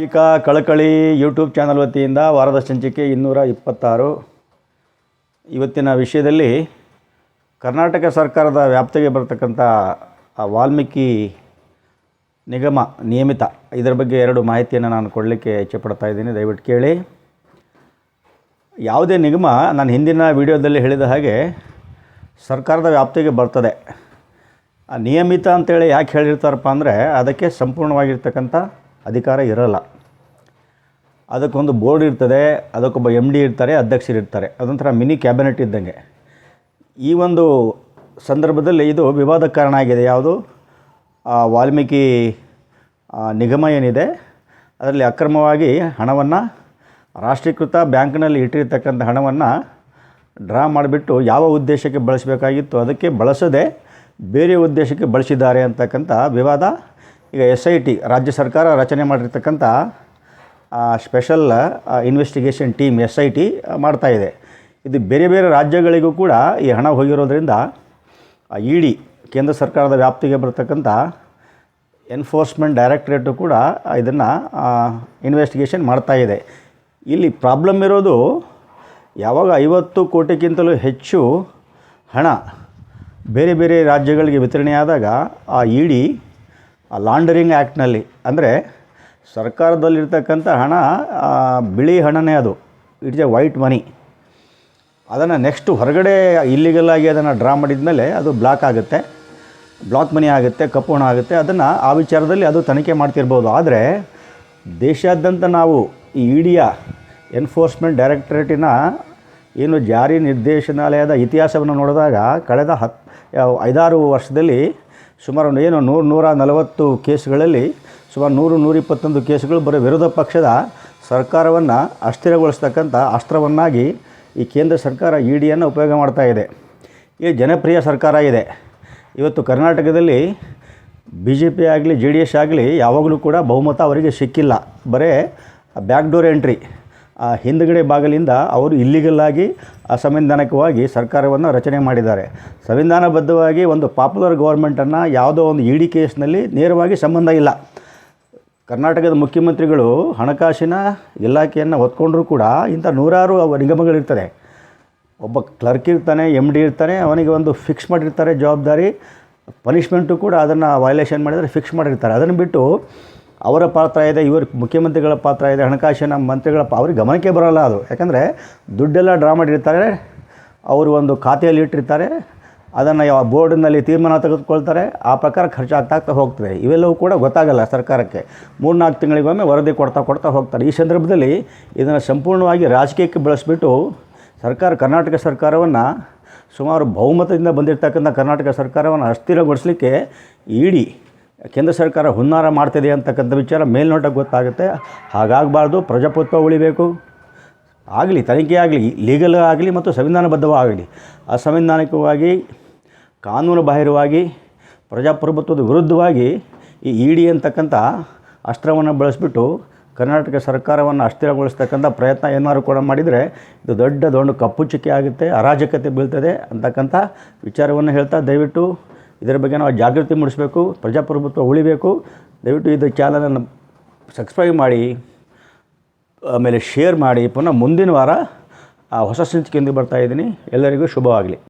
ಸಾಮಾಜಿಕ ಕಳಕಳಿ YouTube channel ವತಿಯಿಂದ ವಾರದ ಸಂಚಿಕೆ ಇನ್ನೂರ ಇಪ್ಪತ್ತಾರು. ಇವತ್ತಿನ ವಿಷಯದಲ್ಲಿ ಕರ್ನಾಟಕ ಸರ್ಕಾರದ ವ್ಯಾಪ್ತಿಗೆ ಬರತಕ್ಕಂಥ ವಾಲ್ಮೀಕಿ ನಿಗಮ ನಿಯಮಿತ ಇದರ ಬಗ್ಗೆ ಎರಡು ಮಾಹಿತಿಯನ್ನು ನಾನು ಕೊಡಲಿಕ್ಕೆ ಇಚ್ಛೆಪಡ್ತಾ ಇದ್ದೀನಿ. ದಯವಿಟ್ಟು ಕೇಳಿ. ಯಾವುದೇ ನಿಗಮ ನಾನು ಹಿಂದಿನ ವಿಡಿಯೋದಲ್ಲಿ ಹೇಳಿದ ಹಾಗೆ ಸರ್ಕಾರದ ವ್ಯಾಪ್ತಿಗೆ ಬರ್ತದೆ. ನಿಯಮಿತ ಅಂತೇಳಿ ಯಾಕೆ ಹೇಳಿರ್ತಾರಪ್ಪ ಅಂದರೆ ಅದಕ್ಕೆ ಸಂಪೂರ್ಣವಾಗಿರ್ತಕ್ಕಂಥ ಅಧಿಕಾರ ಇರಲ್ಲ. ಅದಕ್ಕೊಂದು ಬೋರ್ಡ್ ಇರ್ತದೆ, ಅದಕ್ಕೊಬ್ಬ ಎಂ ಡಿ ಇರ್ತಾರೆ, ಅಧ್ಯಕ್ಷರು ಇರ್ತಾರೆ. ಅದೊಂಥರ ಮಿನಿ ಕ್ಯಾಬಿನೆಟ್ ಇದ್ದಂಗೆ. ಈ ಒಂದು ಸಂದರ್ಭದಲ್ಲಿ ಇದು ವಿವಾದಕ್ಕೆ ಕಾರಣ ಆಗಿದೆ ಯಾವುದು ವಾಲ್ಮೀಕಿ ನಿಗಮ ಏನಿದೆ, ಅದರಲ್ಲಿ ಅಕ್ರಮವಾಗಿ ಹಣವನ್ನು ರಾಷ್ಟ್ರೀಕೃತ ಬ್ಯಾಂಕ್ನಲ್ಲಿ ಇಟ್ಟಿರ್ತಕ್ಕಂಥ ಹಣವನ್ನು ಡ್ರಾ ಮಾಡಿಬಿಟ್ಟು ಯಾವ ಉದ್ದೇಶಕ್ಕೆ ಬಳಸಬೇಕಾಗಿತ್ತು, ಅದಕ್ಕೆ ಬಳಸದೆ ಬೇರೆ ಉದ್ದೇಶಕ್ಕೆ ಬಳಸಿದ್ದಾರೆ ಅಂತಕ್ಕಂಥ ವಿವಾದ ಈಗ ಎಸ್ ಐ ಟಿ ರಾಜ್ಯ ಸರ್ಕಾರ ರಚನೆ ಮಾಡಿರ್ತಕ್ಕಂಥ special investigation team S I T ಮಾಡ್ತಾಯಿದೆ ಇದು. ಬೇರೆ ಬೇರೆ ರಾಜ್ಯಗಳಿಗೂ ಕೂಡ ಈ ಹಣ ಹೋಗಿರೋದ್ರಿಂದ ಇ ಡಿ, ಕೇಂದ್ರ ಸರ್ಕಾರದ ವ್ಯಾಪ್ತಿಗೆ ಬರ್ತಕ್ಕಂಥ ಎನ್ಫೋರ್ಸ್ಮೆಂಟ್ ಡೈರೆಕ್ಟ್ರೇಟು ಕೂಡ ಇದನ್ನು ಇನ್ವೆಸ್ಟಿಗೇಷನ್ ಮಾಡ್ತಾ ಇದೆ. ಇಲ್ಲಿ ಪ್ರಾಬ್ಲಮ್ ಇರೋದು, ಯಾವಾಗ ಐವತ್ತು ಕೋಟಿಗಿಂತಲೂ ಹೆಚ್ಚು ಹಣ ಬೇರೆ ಬೇರೆ ರಾಜ್ಯಗಳಿಗೆ ವಿತರಣೆಯಾದಾಗ ಆ ಇ ಲಾಂಡರಿಂಗ್ ಆ್ಯಕ್ಟ್ನಲ್ಲಿ ಅಂದರೆ ಸರ್ಕಾರದಲ್ಲಿರ್ತಕ್ಕಂಥ ಹಣ ಬಿಳಿ ಹಣನೇ ಅದು. ಇಟ್ಸ್ ಎ ವೈಟ್ ಮನಿ ಅದನ್ನು ನೆಕ್ಸ್ಟ್ ಹೊರಗಡೆ ಇಲ್ಲಿಗಲ್ ಆಗಿ ಅದನ್ನು ಡ್ರಾ ಮಾಡಿದ್ಮೇಲೆ ಅದು ಬ್ಲಾಕ್ ಆಗುತ್ತೆ. ಬ್ಲಾಕ್ ಮನಿ ಆಗುತ್ತೆ, ಕಪ್ಪು ಹಣ ಆಗುತ್ತೆ. ಅದನ್ನು ಆ ವಿಚಾರದಲ್ಲಿ ಅದು ತನಿಖೆ ಮಾಡ್ತಿರ್ಬೋದು. ಆದರೆ ದೇಶಾದ್ಯಂತ ನಾವು ಈ ಇಡಿಯ ಎನ್ಫೋರ್ಸ್ಮೆಂಟ್ ಡೈರೆಕ್ಟರೇಟಿನ ಏನು ಜಾರಿ ನಿರ್ದೇಶನಾಲಯದ ಇತಿಹಾಸವನ್ನು ನೋಡಿದಾಗ ಕಳೆದ ಹತ್ತು ಐದಾರು ವರ್ಷದಲ್ಲಿ ಸುಮಾರು ಏನು ನೂರು, ನೂರ ನಲವತ್ತು ಕೇಸ್ಗಳಲ್ಲಿ ಸುಮಾರು ನೂರು, ನೂರಿಪ್ಪತ್ತೊಂದು ಕೇಸ್ಗಳು ಬರೀ ವಿರೋಧ ಪಕ್ಷದ ಸರ್ಕಾರವನ್ನು ಅಸ್ಥಿರಗೊಳಿಸ್ತಕ್ಕಂಥ ಅಸ್ತ್ರವನ್ನಾಗಿ ಈ ಕೇಂದ್ರ ಸರ್ಕಾರ ಇ ಡಿಯನ್ನು ಉಪಯೋಗ ಮಾಡ್ತಾ ಇದೆ. ಈ ಜನಪ್ರಿಯ ಸರ್ಕಾರ ಇದೆ. ಇವತ್ತು ಕರ್ನಾಟಕದಲ್ಲಿ ಬಿ ಜೆ ಪಿ ಆಗಲಿ, ಜೆ ಡಿ ಎಸ್ ಆಗಲಿ ಯಾವಾಗಲೂ ಕೂಡ ಬಹುಮತ ಅವರಿಗೆ ಸಿಕ್ಕಿಲ್ಲ. ಬರೇ ಬ್ಯಾಕ್ ಡೋರ್ ಎಂಟ್ರಿ. ಆ, ಹಿಂದುಗಡೆ ಬಾಗಿಲಿಂದ ಅವರು ಇಲ್ಲಿಗಲ್ಲಾಗಿ ಅಸಂವಿಧಾನಿಕವಾಗಿ ಸರ್ಕಾರವನ್ನು ರಚನೆ ಮಾಡಿದ್ದಾರೆ. ಸಂವಿಧಾನಬದ್ಧವಾಗಿ ಒಂದು ಪಾಪ್ಯುಲರ್ ಗೌರ್ಮೆಂಟನ್ನು ಯಾವುದೋ ಒಂದು ಇ ಡಿ ಕೇಸ್ನಲ್ಲಿ ನೇರವಾಗಿ ಸಂಬಂಧ ಇಲ್ಲ. ಕರ್ನಾಟಕದ ಮುಖ್ಯಮಂತ್ರಿಗಳು ಹಣಕಾಸಿನ ಇಲಾಖೆಯನ್ನು ಹೊತ್ಕೊಂಡ್ರೂ ಕೂಡ ಇಂಥ ನೂರಾರು ನಿಗಮಗಳಿರ್ತದೆ. ಒಬ್ಬ ಕ್ಲರ್ಕ್ ಇರ್ತಾನೆ ಎಂ ಡಿ ಇರ್ತಾನೆ, ಅವನಿಗೆ ಒಂದು ಫಿಕ್ಸ್ ಮಾಡಿರ್ತಾರೆ ಜವಾಬ್ದಾರಿ. ಪನಿಷ್ಮೆಂಟು ಕೂಡ ಅದನ್ನು ವಯಲೇಷನ್ ಮಾಡಿದರೆ ಫಿಕ್ಸ್ ಮಾಡಿರ್ತಾರೆ. ಅದನ್ನು ಬಿಟ್ಟು ಅವರ ಪಾತ್ರ ಇದೆ, ಇವರು ಮುಖ್ಯಮಂತ್ರಿಗಳ ಪಾತ್ರ ಇದೆ, ಹಣಕಾಸಿನ ಮಂತ್ರಿಗಳ ಪಾ, ಅವ್ರಿಗೆ ಗಮನಕ್ಕೆ ಬರೋಲ್ಲ ಅದು. ಯಾಕಂದರೆ ದುಡ್ಡೆಲ್ಲ ಡ್ರಾ ಮಾಡಿರ್ತಾರೆ, ಅವರು ಒಂದು ಖಾತೆಯಲ್ಲಿ ಇಟ್ಟಿರ್ತಾರೆ, ಅದನ್ನು ಯಾವ ಬೋರ್ಡಿನಲ್ಲಿ ತೀರ್ಮಾನ ತೆಗೆದುಕೊಳ್ತಾರೆ, ಆ ಪ್ರಕಾರ ಖರ್ಚಾಗ್ತಾ ಹೋಗ್ತದೆ. ಇವೆಲ್ಲವೂ ಕೂಡ ಗೊತ್ತಾಗಲ್ಲ ಸರ್ಕಾರಕ್ಕೆ. ಮೂರ್ನಾಲ್ಕು ತಿಂಗಳಿಗೊಮ್ಮೆ ವರದಿ ಕೊಡ್ತಾ ಕೊಡ್ತಾ ಹೋಗ್ತಾರೆ. ಈ ಸಂದರ್ಭದಲ್ಲಿ ಇದನ್ನು ಸಂಪೂರ್ಣವಾಗಿ ರಾಜಕೀಯಕ್ಕೆ ಬಳಸಿಬಿಟ್ಟು ಸರ್ಕಾರ, ಕರ್ನಾಟಕ ಸರ್ಕಾರವನ್ನು ಸುಮಾರು ಬಹುಮತದಿಂದ ಬಂದಿರತಕ್ಕಂಥ ಕರ್ನಾಟಕ ಸರ್ಕಾರವನ್ನು ಅಸ್ಥಿರಗೊಳಿಸಲಿಕ್ಕೆ ಇಡಿ ಕೇಂದ್ರ ಸರ್ಕಾರ ಹುನ್ನಾರ ಮಾಡ್ತಿದೆ ಅಂತಕ್ಕಂಥ ವಿಚಾರ ಮೇಲ್ನೋಟಕ್ಕೆ ಗೊತ್ತಾಗುತ್ತೆ. ಹಾಗಾಗಬಾರ್ದು, ಪ್ರಜಾಪ್ರಭುತ್ವ ಉಳಿಬೇಕು. ಆಗಲಿ, ತನಿಖೆ ಆಗಲಿ ಲೀಗಲ್ ಆಗಲಿ ಮತ್ತು ಸಂವಿಧಾನಬದ್ಧವಾಗಲಿ ಅಸಂವಿಧಾನಿಕವಾಗಿ, ಕಾನೂನು ಬಾಹಿರವಾಗಿ, ಪ್ರಜಾಪ್ರಭುತ್ವದ ವಿರುದ್ಧವಾಗಿ ಈ ಇ ಡಿ ಅಂತಕ್ಕಂಥ ಅಸ್ತ್ರವನ್ನು ಬಳಸಿಬಿಟ್ಟು ಕರ್ನಾಟಕ ಸರ್ಕಾರವನ್ನು ಅಸ್ಥಿರಗೊಳಿಸ್ತಕ್ಕಂಥ ಪ್ರಯತ್ನ ಏನಾದರೂ ಕೂಡ ಮಾಡಿದರೆ ಇದು ದೊಡ್ಡ ದೊಡ್ಡ ಕಪ್ಪು ಚುಕ್ಕೆ ಆಗುತ್ತೆ, ಅರಾಜಕತೆ ಬೀಳ್ತದೆ ಅಂತಕ್ಕಂಥ ವಿಚಾರವನ್ನು ಹೇಳ್ತಾ ದಯವಿಟ್ಟು ಇದರ ಬಗ್ಗೆ ನಾವು ಜಾಗೃತಿ ಮೂಡಿಸಬೇಕು, ಪ್ರಜಾಪ್ರಭುತ್ವ ಉಳಿಬೇಕು. ದಯವಿಟ್ಟು ಇದು ಚಾನಲನ್ನು ಸಬ್ಸ್ಕ್ರೈಬ್ ಮಾಡಿ, ಆಮೇಲೆ ಶೇರ್ ಮಾಡಿ. ಪುನಃ ಮುಂದಿನ ವಾರ ಆ ಹೊಸ ಸಂಚಿಕೆಯಿಂದ ಬರ್ತಾ ಇದ್ದೀನಿ. ಎಲ್ಲರಿಗೂ ಶುಭವಾಗಲಿ.